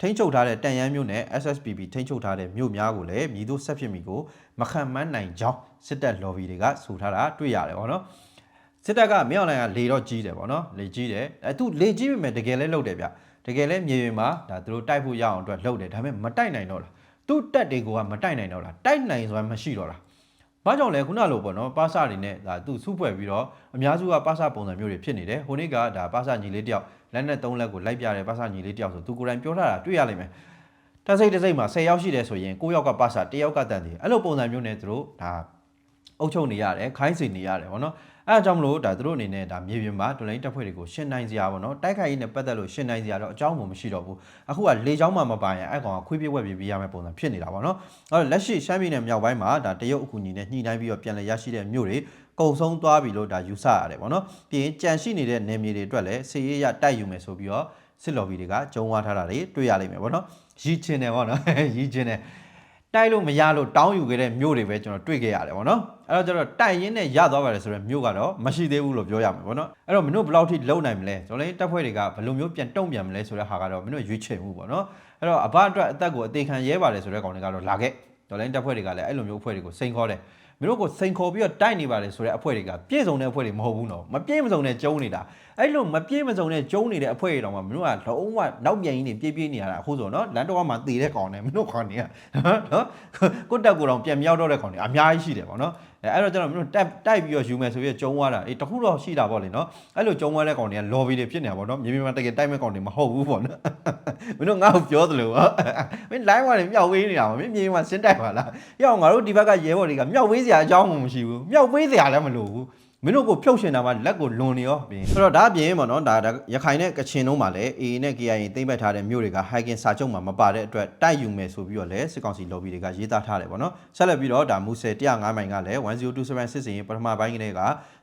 ထိန်းချုပ်ထားတဲ့တန်ရန်မြို့နယ် SSPB ထိန်းချုပ်ထားတဲ့မြို့များကိုလည်းမြည်တို့ဆက်ဖြစ်မိကိုမခံမှန်းနိုင်ကြောင်းစစ်တပ် lobby တွေကဆိုထားတာတွေ့ရတယ်ပေါ့နော်စစ်တပ်ကမြောက်လိုင်ကလေတော့ကြီးတယ်ပေါ့နော်လေကြီးတယ်အဲသူလေကြီးပေမဲ့တကယ်လဲလုပ်တယ်ဗျတကယ်လဲမြေပြင်မှာဒါသူတို့တိုက်ဖို့ရအောင်အတွက်လုပ်တယ်ဒါပေမဲ့မတိုက်နိုင်တော့လားသူ့တက်တွေကမတိုက်နိုင်တော့လားတိုက်နိုင်ဆိုတာမရှိတော့လား ဘာကြောင့်လဲခုနလိုပေါ့နော်ပါစာတွေနဲ့ဒါသူစုဖွဲ့ပြီးတော့အများစုကပါစာပုံစံမျိုးတွေဖြစ်နေတယ်ဟိုနေ့ကဒါပါစာညီလေးတယောက်လက်နဲ့၃လက်ကိုလိုက်ပြတယ်ပါစာညီလေးတယောက်ဆိုသူကိုယ်တိုင်ပြောထားတာတွေ့ရလိမ့်မယ်တစ်စိတ်တစ်စိတ်မှာ10ယောက်ရှိတယ်ဆိုရင်9ယောက်ကပါစာ1ယောက်ကတန်တယ်အဲ့လိုပုံစံမျိုးနဲ့သူတို့ဒါ အုပ်ချုပ်နေရတယ်ခိုင်းစီနေရတယ်ပေါ့နော်အဲအကြောင်းမလို့ဒါသူတို့အနေနဲ့ဒါမြေပြင်မှာဒလိုင်းတပ်ဖွဲ့တွေကိုရှင်းနိုင်စရာပေါ့နော်တိုက်ခိုက်ရေးနဲ့ပတ်သက်လို့ရှင်းနိုင်စရာတော့အကြောင်းမှမရှိတော့ဘူးအခုကလေချောင်းမှမပိုင်ရင်အဲ့ကောင်ကခွေးပြက်ဝက်ပြပြရမယ့်ပုံစံဖြစ်နေတာပေါ့နော်အဲ့တော့လက်ရှိရှမ်းပြည်နယ်မြောက်ပိုင်းမှာဒါတရုတ်အကူအညီနဲ့ညှိနှိုင်းပြီးတော့ပြန်လည်ရရှိတဲ့မြို့တွေကုံဆုံးသွားပြီလို့ဒါယူဆရတယ်ပေါ့နော်ပြီးရင်ကြံရှိနေတဲ့နယ်မြေတွေအတွက်လည်းစီရေးရတိုက်ယူမယ်ဆိုပြီးတော့စစ်လော်ဘီတွေကကြုံဝါထားတာတွေတွေ့ရလိမ့်မယ်ပေါ့နော်ရည်ချင်းတယ်ပေါ့နော်ရည်ချင်းတယ် တိုက်လို့မရလို့တောင်းယူခဲ့တဲ့မြို့တွေပဲကျွန်တော်တွေ့ခဲ့ရတယ်ပေါ့နော်အဲ့တော့ကျတော့တိုက်ရင်းနဲ့ရသွားပါတယ်ဆိုတော့မြို့ကတော့မရှိသေးဘူးလို့ပြောရမှာပေါ့နော်အဲ့တော့မင်းတို့ဘယ်လောက်ထိလုံနိုင်မလဲကျွန်တော်လည်းတပ်ဖွဲ့တွေကဘယ်လိုမျိုးပြန်တုံ့ပြန်မလဲဆိုတဲ့ဟာကတော့မင်းတို့ရွေးချယ်မှုပေါ့နော်အဲ့တော့အဘအတွက်အသက်ကိုအသေးခံရဲပါတယ်ဆိုတဲ့ကောင်တွေကတော့လာခဲ့တော်လိုင်းတပ်ဖွဲ့တွေကလည်းအဲ့လိုမျိုးအဖွဲ့တွေကိုစိန်ခေါ်တယ်မင်းတို့ကိုစိန်ခေါ်ပြီးတော့တိုက်နေပါတယ်ဆိုတဲ့အဖွဲ့တွေကပြည့်စုံတဲ့အဖွဲ့တွေမဟုတ်ဘူးနော်မပြည့်မစုံတဲ့ကျုံးနေတာအဲ့လိုမပြည့်မစုံတဲ့ကျုံးနေတဲ့အဖွဲ့တွေတောင်မှမင်းတို့ကလုံးဝနောက်ပြန်ရင်းနေပြေးပြေးနေရတာအခုဆိုနော်လန်တော့မှတည်တဲ့ကောင်နဲ့မင်းတို့ကောင်တွေကနော်ကိုတက်ကိုတောင်ပြန်မြောက်တော့တဲ့ကောင်တွေအများကြီးရှိတယ်ပေါ့နော်အဲအဲ့တော့ကျွန်တော်မင်းတို့တက်တိုက်ပြီးတော့ယူမယ်ဆိုပြီးကျုံးသွားတာအေးတခုတော့ရှိတာပေါ့လေနော်အဲ့လိုကျုံးသွားတဲ့ကောင်တွေက lobby တွေဖြစ်နေတာပေါ့နော်မြေပြင်မှာတကယ်တိုက်မဲ့ကောင်တွေမဟုတ်ဘူးပေါ့နော်မင်းတို့ငါ့ကိုပြောသလိုပေါ့မင်း line ကနေမြောက်ဝေးနေတာမမင်းမြေပြင်မှာစင်းတိုက်ပါလားရောက်ငါတို့ဒီဘက်ကရဲဘော်တွေကမြောက်ဝေးစရာအကြောင်းမှမရှိဘူးမြောက်ဝေးစရာလည်းမလိုဘူး မင်းတို့ကိုဖြုတ်ရှင်တာမှလက်ကိုလွန်နေရောပြင်ဆိုတော့ဒါအပြင်ပေါ့နော်ဒါဒါရခိုင်နဲ့ကချင်တို့မှာလည်း AA နဲ့ KIA သိမ့်ပတ်ထားတဲ့မြို့တွေက hiking စာချုပ်မှာမပါတဲ့အတွက်တိုက်ယူမယ်ဆိုပြီးတော့လည်းစစ်ကောင်စီ lobby တွေကရေးသားထားတယ်ပေါ့နော်ဆက်လက်ပြီးတော့ဒါမူဆယ်105မိုင်ကလည်း1027စစ်စင်ရေးပထမပိုင်းကလေးက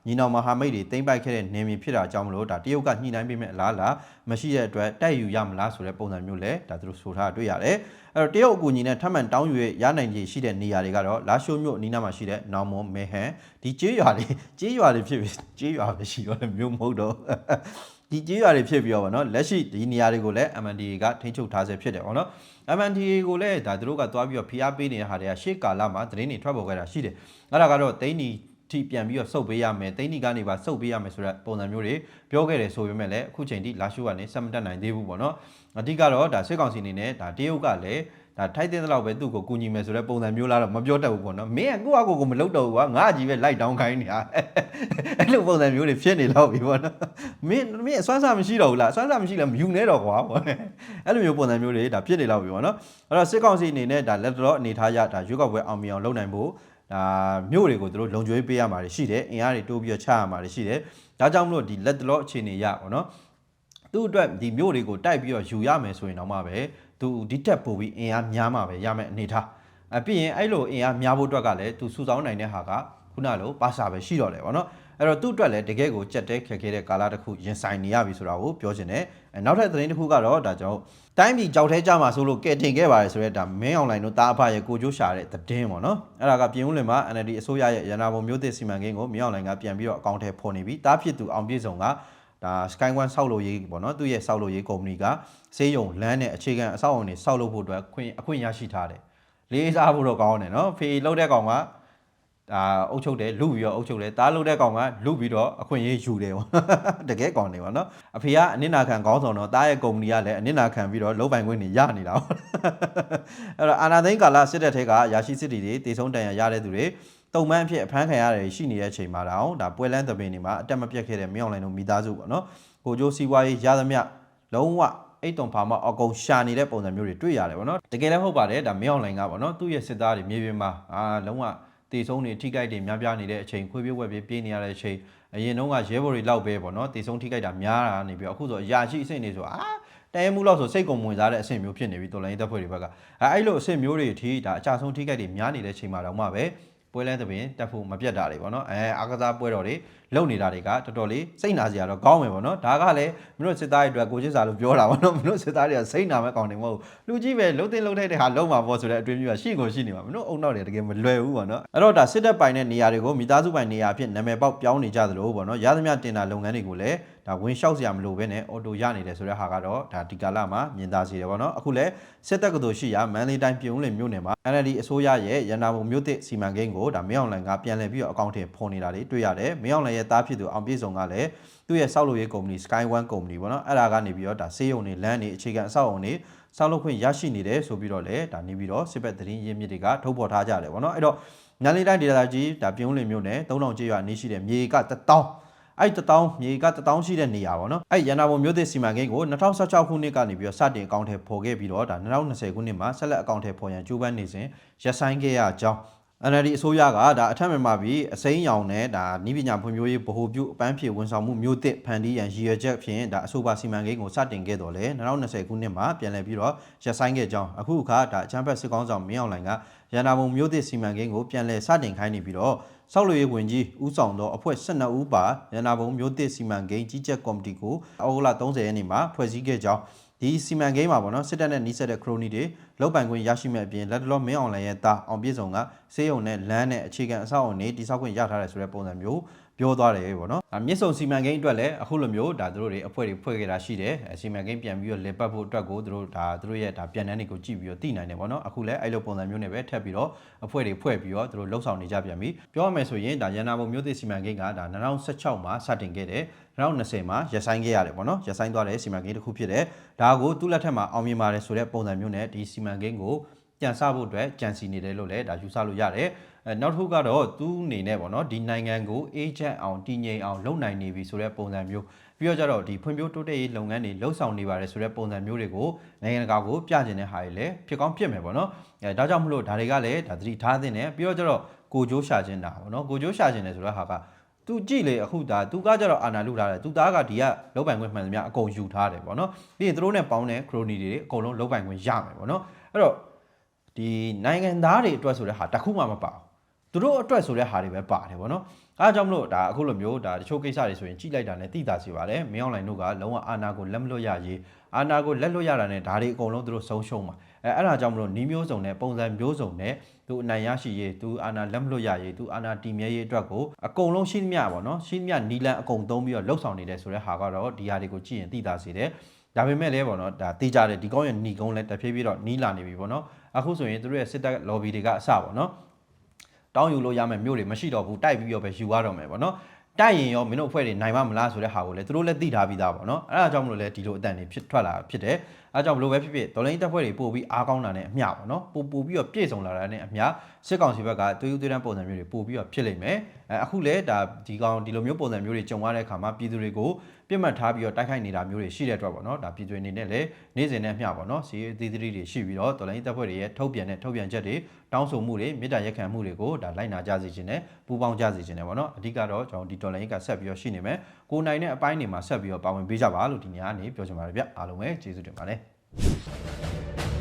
ညီနောင်မဟာမိတ်တွေသိမ့်ပိုက်ခဲ့တဲ့နေမြေဖြစ်တာကြောင့်မလို့ဒါတရုတ်ကညှိနှိုင်းပေးမဲ့အလားအလာမရှိတဲ့အတွက်တိုက်ယူရမလားဆိုတဲ့ပုံစံမျိုးလည်းဒါသူတို့ဆိုထားတွေ့ရတယ် အဲ့တော့တရုတ်အကူအညီနဲ့ထပ်မံတောင်းယူရနိုင်ခြေရှိတဲ့နေရာတွေကတော့လာရှိုးမြို့အနီးနားမှာရှိတဲ့နောင်မွန်မဲဟန်ဒီကျေးရွာတွေကျေးရွာတွေဖြစ်ပြီးကျေးရွာပဲရှိတော့တယ်မြို့မဟုတ်တော့ဒီကျေးရွာတွေဖြစ်ပြီးတော့ဗောနော်လက်ရှိဒီနေရာတွေကိုလည်း MNDA ကထိန်းချုပ်ထားဆဲဖြစ်တယ်ဗောနော် MNDA ကိုလည်းဒါသူတို့ကသွားပြီးတော့ဖိအားပေးနေတဲ့ဟာတွေကရှေ့ကာလမှာသတင်းတွေထွက်ပေါ်ခဲ့တာရှိတယ်အဲ့ဒါကတော့တိန်းနီ ထိပြန်ပြီးတော့စုပ်ပေးရမယ်တိန်းနီကနေပါစုပ်ပေးရမယ်ဆိုတဲ့ပုံစံမျိုးတွေပြောခဲ့တယ်ဆိုပေမဲ့လည်းအခုချိန်ထိလာရှိုးကနေစက်မတက်နိုင်သေးဘူးဗောနော်အဓိကတော့ဒါစစ်ကောင်စီအနေနဲ့ဒါတရုတ်ကလည်းဒါထိုက်တဲ့လောက်ပဲသူ့ကိုကူညီမယ်ဆိုတဲ့ပုံစံမျိုးလားတော့မပြောတတ်ဘူးပေါ့နော်မင်းကကိုယ့်အကိုကိုမလုပ်တော့ဘူးကွာငါအကြီးပဲလိုက်တောင်းခိုင်းနေတာအဲ့လိုပုံစံမျိုးတွေဖြစ်နေတော့ပြီပေါ့နော်မင်းမင်းအစွမ်းစားမရှိတော့ဘူးလားအစွမ်းစားမရှိလဲမယူနေတော့ကွာပေါ့အဲ့လိုမျိုးပုံစံမျိုးတွေဒါဖြစ်နေတော့ပြီပေါ့နော်အဲ့တော့စစ်ကောင်စီအနေနဲ့ဒါလက်တော်အနေထားရဒါရွေးကောက်ပွဲအောင်မြင်အောင်လုပ်နိုင်ဖို့ ဒါမြို့တွေကိုသူတို့လုံခြုံရေးပေးရမှာရှိတယ်အင်အားတွေတိုးပြီးတော့ချရမှာရှိတယ်ဒါကြောင့်မလို့ဒီလက်တော်အခြေအနေရပေါ့နော်သူ့အတွက်ဒီမြို့တွေကိုတိုက်ပြီးတော့ယူရမယ်ဆိုရင်တော့မှပဲသူဒီတက်ပို့ပြီးအင်အားများမှပဲရမယ်အနေထားအပြီးရင်အဲ့လိုအင်အားများဖို့အတွက်ကလည်းသူစုဆောင်းနိုင်တဲ့ဟာက ခုနလိုပါစာပဲရှိတော့တယ်ဗောနော်အဲ့တော့သူ့အတွက်လည်းတကယ်ကိုကြက်တဲခက်ခဲတဲ့ကာလတစ်ခုရင်ဆိုင်နေရပြီဆိုတာကိုပြောချင်တယ်အဲနောက်ထပ်သတင်းတစ်ခုကတော့ဒါကြောင့်တိုင်းပြည်ကြောက်ထဲကြမှာဆိုလို့ကဲတင်ခဲ့ပါတယ်ဆိုတော့ဒါမင်းအွန်လိုင်းတို့တာအဖရဲ့ကိုကျိုးရှာတဲ့သတင်းပေါ့နော်အဲ့ဒါကပြင်ဦးလွင်မှာ NLD အစိုးရရဲ့ရန်နာဘုံမျိုးသစ်စီမံကိန်းကိုမင်းအွန်လိုင်းကပြန်ပြီးတော့အကောင့်ထဲပေါ်နေပြီတားဖြစ်သူအောင်ပြည့်စုံကဒါ Sky One ဆောက်လုပ်ရေးပေါ့နော်သူ့ရဲ့ဆောက်လုပ်ရေးကုမ္ပဏီကဈေးရုံလမ်းနဲ့အခြေခံအဆောက်အအုံတွေဆောက်လုပ်ဖို့အတွက်ခွင့်အခွင့်ရရှိထားတယ်လေးစားဖို့တော့ကောင်းတယ်နော်ဖေလှုပ်တဲ့ကောင်က ဒါအုပ်ချုပ်တယ်လူပြီးတော့အုပ်ချုပ်တယ်တားလှုပ်တဲ့ကောင်ကလူပြီးတော့အခွင့်အရေးယူတယ်ပေါ့တကယ်ကောင်နေပါနော်အဖေကအနစ်နာခံကောင်းဆောင်တော့တားရဲ့ကုမ္ပဏီကလည်းအနစ်နာခံပြီးတော့လုံပိုင်ခွင့်တွေရနေတာပေါ့အဲ့တော့အာနာသိန်းကာလစစ်တပ်ထဲကရာရှိစစ်တီတွေတေဆုံးတန်ရရတဲ့သူတွေတုံမှန်းအဖြစ်အဖမ်းခံရတယ်ရှိနေတဲ့အချိန်မှာတောင်ဒါပွဲလန်းသပင်တွေမှာအတက်မပြတ်ခဲ့တဲ့မင်းအောင်လိုင်းတို့မိသားစုပေါ့နော်ကိုကျိုးစီးပွားရေးရသမျှလုံးဝအိတ်တုံဖာမအကုန်ရှာနေတဲ့ပုံစံမျိုးတွေတွေ့ရတယ်ပေါ့နော်တကယ်လည်းဟုတ်ပါတယ်ဒါမင်းအောင်လိုင်းကပေါ့နော်သူ့ရဲ့စစ်သားတွေမြေပြင်မှာအာလုံးဝ တေဆုံးတွေထိကြိုက်တွေများပြားနေတဲ့အချိန်ခွေးပြေးဝက်ပြေးပြေးနေရတဲ့အချိန်အရင်တုန်းကရဲဘော်တွေလောက်ပဲပေါ့နော်တေဆုံးထိကြိုက်တာများတာနေပြီးတော့အခုဆိုအရာရှိအဆင့်တွေဆိုအာတရဲမှုလောက်ဆိုစိတ်ကုန်ဝင်စားတဲ့အဆင့်မျိုးဖြစ်နေပြီတော်လိုင်းတပ်ဖွဲ့တွေဘက်ကအဲအဲ့လိုအဆင့်မျိုးတွေအထိဒါအကြဆုံးထိကြိုက်တွေများနေတဲ့အချိန်မှာတော့မှပဲပပွဲလဲသဘင်တက်ဖို့မပြတ်တာတွေပေါ့နော်အဲအားကစားပွဲတော်တွေလုံနေတာတွေကတော်တော်လေးစိတ်နာစရာတော့ကောင်းမယ်ပေါ့နော်ဒါကလည်းမင်းတို့စစ်သားတွေအတွက်ကိုချစ်စာလို့ပြောတာပေါ့နော်မင်းတို့စစ်သားတွေကစိတ်နာမဲ့ကောင်းတယ်မဟုတ်ဘူးလူကြီးပဲလှုပ်တင်လှုပ်ထိုက်တဲ့ဟာလုံးမှာပေါ့ဆိုတဲ့အတွေ့အကြုံကရှိကိုရှိနေမှာမင်းတို့အုံနောက်တွေတကယ်မလွယ်ဘူးပေါ့နော်အဲ့တော့ဒါစစ်တပ်ပိုင်တဲ့နေရာတွေကိုမိသားစုပိုင်နေရာအဖြစ်နာမည်ပေါက်ပြောင်းနေကြသလိုပေါ့နော်ရသမျှတင်တာလုပ်ငန်းတွေကိုလည်းဒါဝင်လျှောက်စရာမလိုဘဲနဲ့အော်တိုရနေတယ်ဆိုတဲ့ဟာကတော့ဒါဒီကာလမှာမြင်သာစေတယ်ပေါ့နော်အခုလည်းစစ်တပ်ကတော်ရှိရာမန္တလေးတိုင်းပြည်ဦးလင်မြို့နယ်မှာ NLD အစိုးရရဲ့ရန်နာဘုံမြို့သစ်စီမံကိန်းကိုဒါမင်းအောင်လှိုင်ကပြန်လည်ပြီးတော့အကောင့်ထဲဖော်နေတာတွေတွေ့ရတယ်မင်းအောင်လှိုင်ရဲ့တားဖြစ်သူအောင်ပြည့်စုံကလည်းသူ့ရဲ့စောက်လုပ်ရေးကုမ္ပဏီ Sky One ကုမ္ပဏီပေါ့နော်အဲ့ဒါကနေပြီးတော့ဒါစေးရုံတွေလမ်းတွေအခြေခံအဆောက်အုံတွေစောက်လုပ်ခွင့်ရရှိနေတယ်ဆိုပြီးတော့လည်းဒါနေပြီးတော့စစ်ဘက်သတင်းရင်းမြစ်တွေကထုတ်ဖော်ထားကြတယ်ပေါ့နော်အဲ့တော့ညနေတိုင်းဒေသကြီးဒါပြုံးလင်မြို့နယ်3000ကျေးရွာနေရှိတဲ့မြေက1000အဲ့တထောင်မြေကတထောင်ရှိတဲ့နေရာပေါ့နော်အဲ့ရန်နာဘုံမြို့သစ်စီမံကိန်းကို2016ခုနှစ်ကနေပြီးတော့စတင်အကောင့်ထဲပေါ်ခဲ့ပြီးတော့ဒါ2020ခုနှစ်မှာဆက်လက်အကောင့်ထဲပေါ်ရန်ကြိုးပမ်းနေစဉ်ရပ်ဆိုင်းခဲ့ရကြောင်း NLD အစိုးရကဒါအထက်မြန်မာပြည်အစိမ်းရောင်နဲ့ဒါနီးပညာဖွံ့ဖြိုးရေးဗဟိုပြုအပန်းဖြေဝန်ဆောင်မှုမျိုးသစ်ဖန်တီးရန်ရည်ရွယ်ချက်ဖြင့်ဒါအဆိုပါစီမံကိန်းကိုစတင်ခဲ့တော်လဲ2020ခုနှစ်မှာပြန်လည်ပြီးတော့ရပ်ဆိုင်းခဲ့ကြောင်းအခုအခါဒါအချမ်းဖက်စစ်ကောင်းဆောင်မင်းအောင်လှိုင်ကရန်နာဘုံမျိုးသစ်စီမံကိန်းကိုပြန်လည်စတင်ခိုင်းနေပြီးတော့ဆောက်လုပ်ရေးဝန်ကြီးဦးဆောင်သောအဖွဲ့12ဦးပါရန်နာဘုံမျိုးသစ်စီမံကိန်းကြီးကြပ်ကော်မတီကိုအောက်တိုဘာ30ရက်နေ့မှာဖွဲ့စည်းခဲ့ကြောင်းဒီစီမံကိန်းမှာပေါ့နော်စစ်တပ်နဲ့နှိစက်တဲ့ခရိုနီတွေ လောက်ပိုင်ခွင့်ရရှိမဲ့အပြင်လက်တလောမင်းအောင်လှိုင်ရဲ့တာအောင်ပြည့်စုံကစေးရုံနဲ့လမ်းနဲ့အခြေခံအဆောက်အအုံတွေတိစောက်ခွင့်ရထားတယ်ဆိုတဲ့ပုံစံမျိုး ပြောသွားတယ်ပေါ့နော်အမြင့်ဆုံစီမံကိန်းအတွက်လည်းအခုလိုမျိုးဒါတို့တွေအဖွဲ့တွေဖွဲ့ခဲ့တာရှိတယ်အစီမံကိန်းပြန်ပြီးတော့လေပတ်ဖို့အတွက်ကိုတို့ဒါတို့ရဲ့ဒါပြန်တန်းတွေကိုကြည့်ပြီးတော့သိနိုင်တယ်ပေါ့နော်အခုလည်းအဲ့လိုပုံစံမျိုးနဲ့ပဲထပ်ပြီးတော့အဖွဲ့တွေဖွဲ့ပြီးတော့တို့လှုပ်ဆောင်နေကြပြန်ပြီပြောရမယ်ဆိုရင်ဒါရန်နာဘုံမျိုးသစ်စီမံကိန်းကဒါ2016မှာစတင်ခဲ့တယ်2020မှာရပ်ဆိုင်းခဲ့ရတယ်ပေါ့နော်ရပ်ဆိုင်းသွားတဲ့စီမံကိန်းတစ်ခုဖြစ်တယ်ဒါကိုသူ့လက်ထက်မှာအောင်မြင်ပါတယ်ဆိုတဲ့ပုံစံမျိုးနဲ့ဒီစီမံကိန်းကိုပြန်ဆဖို့အတွက်ကြံစီနေတယ်လို့လည်းဒါယူဆလို့ရတယ် အဲနောက်တစ်ခုကတော့သူ့အနေနဲ့ပေါ့နော်ဒီနိုင်ငံကိုအေဂျင့်အောင်တည်ငြိမ်အောင်လုပ်နိုင်နေပြီဆိုတဲ့ပုံစံမျိုးပြီးတော့ကြတော့ဒီဖွံ့ဖြိုးတိုးတက်ရေးလုပ်ငန်းတွေလှုပ်ဆောင်နေပါတယ်ဆိုတဲ့ပုံစံမျိုးတွေကိုနိုင်ငံတကာကိုပြကျင်တဲ့ဟာတွေလည်းဖြစ်ကောင်းဖြစ်မယ်ပေါ့နော်အဲဒါကြောင့်မလို့ဒါတွေကလည်းဒါသတိထားသင့်တယ်ပြီးတော့ကြတော့ကိုကြိုးရှာခြင်းတာပေါ့နော်ကိုကြိုးရှာခြင်းတယ်ဆိုတဲ့ဟာကသူကြည့်လေအခုဒါသူကကြတော့အာနာလူထားတယ်သူသားကဒီကလောက်ပိုင်ခွင့်မှန်သမျှအကုန်ယူထားတယ်ပေါ့နော်ပြီးရင်သူတို့နဲ့ပေါင်းတဲ့ခရိုနီတွေအကုန်လုံးလောက်ပိုင်ခွင့်ရမယ်ပေါ့နော်အဲ့တော့ဒီနိုင်ငံသားတွေအတွက်ဆိုတဲ့ဟာတစ်ခုမှမပါဘူး သူတို့အတွက်ဆိုတဲ့ဟာတွေပဲပါတယ်ပေါ့နော်အားကြောင့်မလို့ဒါအခုလိုမျိုးဒါတချို့ကိစ္စတွေဆိုရင်ကြည့်လိုက်တာနဲ့သိတာစီပါတယ်မင်းအောင်လိုင်တို့ကလုံးဝအာနာကိုလက်မလွတ်ရရေးအာနာကိုလက်လွတ်ရတာနဲ့ဒါတွေအကုန်လုံးသူတို့ဆုံးရှုံးမှာအဲအဲ့ဒါကြောင့်မလို့နီးမျိုးစုံနဲ့ပုံစံမျိုးစုံနဲ့သူအနိုင်ရရှိရေးသူအာနာလက်မလွတ်ရရေးသူအာနာတည်မြဲရေးအတွက်ကိုအကုန်လုံးရှိသမျှပေါ့နော်ရှိသမျှနီလန်အကုန်သုံးပြီးတော့လှုပ်ဆောင်နေတယ်ဆိုတဲ့ဟာကတော့ဒီဟာတွေကိုကြည့်ရင်သိတာစီတယ်ဒါပေမဲ့လည်းပေါ့နော်ဒါသိကြတယ်ဒီကောင်းရဲ့ညီကုန်းလည်းတဖြည်းဖြည်းတော့နီးလာနေပြီပေါ့နော်အခုဆိုရင်သူတို့ရဲ့စစ်တပ် lobby တွေကအစပေါ့နော် တောင်းယူလို့ရမယ်မြို့တွေမရှိတော့ဘူးတိုက်ပြီးတော့ပဲယူရတော့မယ်ပေါ့နော်တိုက်ရင်ရောမင်းတို့အဖွဲ့တွေနိုင်မမလားဆိုတဲ့ဟာကိုလည်းသူတို့လည်းသိထားပြီးသားပေါ့နော်အဲ့ဒါကြောင့်မလို့လဲဒီလိုအတန်တွေဖြစ်ထွက်လာဖြစ်တယ် အဲဒါကြောင့်ဘလို့ပဲဖြစ်ဖြစ်ဒေါ်လာတက်ဖွဲ့တွေပို့ပြီးအားကောင်းတာနဲ့အမျှပေါ့နော်ပို့ပို့ပြီးတော့ပြည့်စုံလာတာနဲ့အမျှစစ်ကောင်စီဘက်ကသွေးယူသွေးတန်းပုံစံမျိုးတွေပို့ပြီးတော့ဖြစ်လိမ့်မယ်အဲအခုလဲဒါဒီကောင်ဒီလိုမျိုးပုံစံမျိုးတွေကြုံရတဲ့အခါမှာပြည်သူတွေကိုပြစ်မှတ်ထားပြီးတော့တိုက်ခိုက်နေတာမျိုးတွေရှိတဲ့အတွက်ပေါ့နော်ဒါပြည်သူတွေအနေနဲ့လည်းနေ့စဉ်နဲ့အမျှပေါ့နော်စီးသေးသေးတွေရှိပြီးတော့ဒေါ်လာတက်ဖွဲ့တွေရဲ့ထုတ်ပြန်တဲ့ထုတ်ပြန်ချက်တွေတောင်းဆိုမှုတွေမေတ္တာရက်ခံမှုတွေကိုဒါလိုက်နာကြစေခြင်းနဲ့ပူးပေါင်းကြစေခြင်းနဲ့ပေါ့နော်အဓိကတော့ကျွန်တော်ဒီဒေါ်လာကဆက်ပြီးတော့ရှိနေမယ်ကိုနိုင်တဲ့အပိုင်းတွေမှာဆက်ပြီးတော့ပါဝင်ပေးကြပါလို့ဒီနေ့ကနေပြောချင်ပါတယ်ဗျအားလုံးပဲကျေးဇူးတင်ပါတယ် you